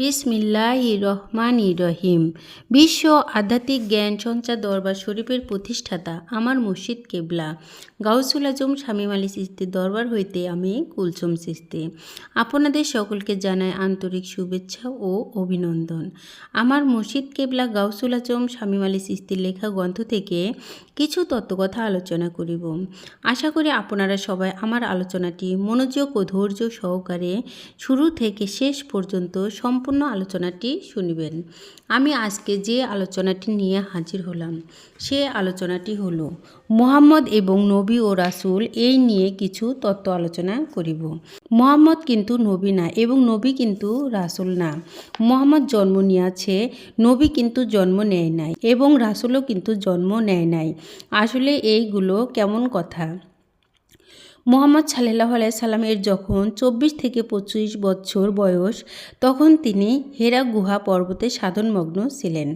বিসমিল্লাহ রহমান রহিম বিশ্ব আধ্যাত্মিক জ্ঞান সঞ্চার দরবার শরীফের প্রতিষ্ঠাতা আমার মসজিদ কেবলা। গাউসুল আজম শামীম আলী দরবার হইতে আমি কুলসুম সিস্তি। আপনাদের সকলকে জানাই আন্তরিক শুভেচ্ছা ও অভিনন্দন। আমার মসজিদ কেবলা গাউসুল আজম শামীম আলী লেখা গ্রন্থ থেকে কিছু তত্ত্বকথা আলোচনা করিব। আশা করি আপনারা সবাই আমার আলোচনাটি মনোযোগ ও ধৈর্য সহকারে শুরু থেকে শেষ পর্যন্ত সম্পূর্ণ আলোচনাটি শুনবেন। আমি আজকে যে আলোচনাটি নিয়ে হাজির হলাম, সে আলোচনাটি হলো, মোহাম্মদ এবং নবী ও রাসূল এই নিয়ে কিছু তত্ত্ব আলোচনা করিব। মোহাম্মদ কিন্তু নবী না এবং নবী কিন্তু রাসূল না। মোহাম্মদ জন্ম নিয়েছে, নবী কিন্তু জন্ম নেয় নাই এবং রাসূলও কিন্তু জন্ম নেয় নাই। আসলে এইগুলো কেমন কথা? মোহাম্মদ সাল্লাহ সাল্লামের যখন চব্বিশ থেকে পঁচিশ বছর বয়স, তখন তিনি হেরা গুহা পর্বতে সাধনমগ্ন ছিলেন।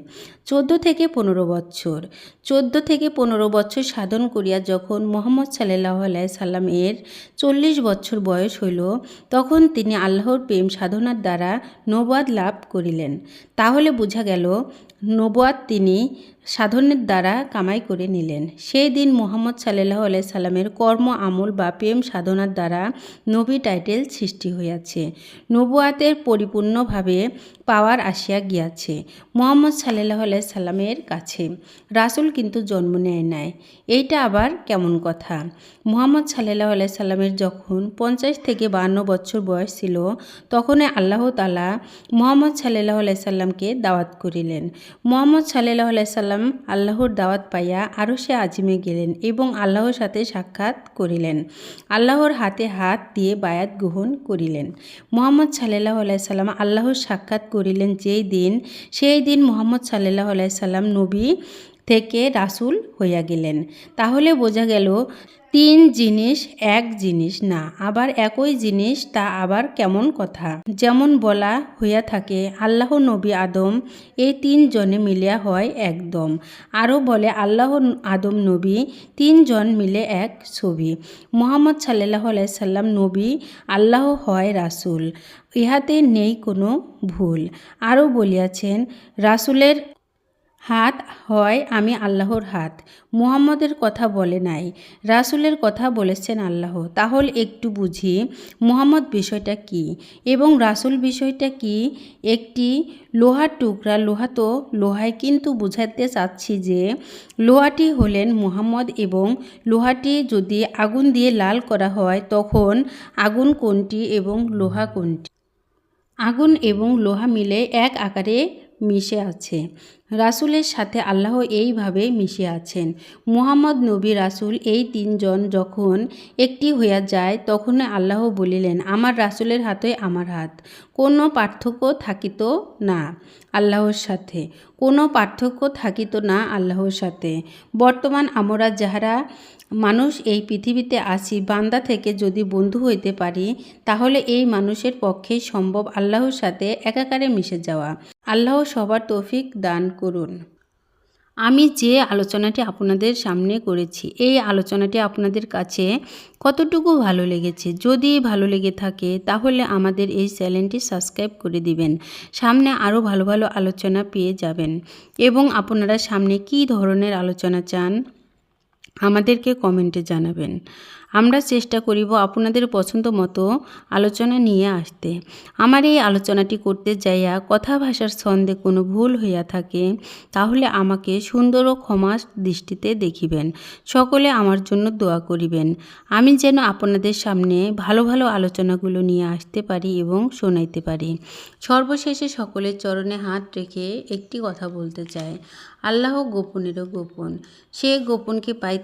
চোদ্দ থেকে পনেরো বছর। চোদ্দ থেকে পনেরো বছর সাধন করিয়া যখন মোহাম্মদ সাল্লাহ সাল্লামের চল্লিশ বছর বয়স হইল, তখন তিনি আল্লাহর প্রেম সাধনার দ্বারা নবাদ লাভ করিলেন। তাহলে বোঝা গেল, নবাদ তিনি সাধনের দ্বারা কামাই করে নিলেন। সেই দিন মোহাম্মদ সাল্লাহ আলাই সাল্লামের কর্ম, আমল বা প্রেম সাধনার দ্বারা নবী টাইটেল সৃষ্টি হইয়াছে। নবুয়াতের পরিপূর্ণভাবে পাওয়ার আসিয়া গিয়াছে মোহাম্মদ সাল্লাহ আলাই সাল্লামের কাছে। রাসুল কিন্তু জন্ম নেয় নাই। এইটা আবার কেমন কথা? মোহাম্মদ সাল্লাহ আলাই সাল্লামের যখন পঞ্চাশ থেকে বান্ন বছর বয়স ছিল, তখনই আল্লাহ তালা মোহাম্মদ সাল্লাহ আলাই সাল্লামকে দাওয়াত করিলেন। মোহাম্মদ সাল্লাহ আলাই সাল্লাম আল্লাহর দাওয়াত পাইয়া আরও সে আজিমে গেলেন এবং আল্লাহর সাথে সাক্ষাৎ করিলেন। আল্লাহর হাতে হাত দিয়ে বায়াত গ্রহণ করিলেন। মোহাম্মদ সাল্লাহ সাল্লাম আল্লাহর সাক্ষাৎ করিলেন যেই দিন, সেই দিন মোহাম্মদ সাল্লাহ সাল্লাম নবী থেকে রাসুল হইয়া গেলেন। তাহলে বোঝা গেল, তিন জিনিস এক জিনিস না, আবার একই জিনিস তা আবার কেমন কথা? যেমন বলা হইয়া থাকে, আল্লাহ নবী আদম এই তিনজনে মিলিয়া হয় একদম। আরও বলে, আল্লাহ আদম নবী তিনজন মিলে এক ছবি। মোহাম্মদ সাল্লাহ সাল্লাম নবী, আল্লাহ হয় রাসুল। ইহাতে নেই কোনো ভুল। আরও বলিয়াছেন, রাসুলের হাত হয় আমি আল্লাহর হাত। মুহাম্মদের কথা বলে নাই। রাসুলের কথা বলেছেন আল্লাহ। তাহলে একটু বুঝি, মুহাম্মদ বিষয়টা কি? এবং রাসুল বিষয়টা কি? একটি লোহার টুকরা, লোহা তো লোহায় কিন্তু বুঝাতে চাচ্ছি যে, লোহাটি হলেন মুহাম্মদ এবং লোহাটি যদি আগুন দিয়ে লাল করা হয়, তখন আগুন কোনটি এবং লোহা কোনটি? আগুন এবং লোহা মিলে এক আকারে মিশে আছে। রাসুলের সাথে আল্লাহ এইভাবে মিশে আছেন। মুহাম্মদ নবী রাসুল এই তিনজন যখন একটি হইয়া যায় তখন আল্লাহ বলিলেন, আমার রাসুলের হাতে আমার হাত। কোনো পার্থক্য থাকিত না আল্লাহর সাথে। কোনো পার্থক্য থাকিত না আল্লাহর সাথে। বর্তমান আমরা যাহারা মানুষ এই পৃথিবীতে আসি বান্দা থেকে যদি বন্ধু হইতে পারি, তাহলে এই মানুষের পক্ষেই সম্ভব আল্লাহর সাথে একাকারে মিশে যাওয়া। আল্লাহ সবার তৌফিক দান করুন। আমি যে আলোচনাটি আপনাদের সামনে করেছি, এই আলোচনাটি আপনাদের কাছে কতটুকু ভালো লেগেছে? যদি ভালো লেগে থাকে, তাহলে আমাদের এই চ্যানেলটি সাবস্ক্রাইব করে দিবেন। সামনে আরও ভালো ভালো আলোচনা পেয়ে যাবেন। এবং আপনারা সামনে কি ধরনের আলোচনা চান? আমাদেরকে কমেন্টে জানাবেন। আমরা চেষ্টা করিব আপনাদের পছন্দ মতো আলোচনা নিয়ে আসতে। আমার এই আলোচনাটি করতে যাইয়া কথা ভাষার ছন্দে কোনো ভুল হইয়া থাকে, তাহলে আমাকে সুন্দর ও ক্ষমা দৃষ্টিতে দেখিবেন। সকলে আমার জন্য দোয়া করিবেন। আমি যেন আপনাদের সামনে ভালো ভালো আলোচনাগুলো নিয়ে আসতে পারি এবং শোনাইতে পারি। সর্বশেষে সকলের চরণে হাত রেখে একটি কথা বলতে চাই। আল্লাহ গোপনেরও গোপন। সে গোপনকে পাইতে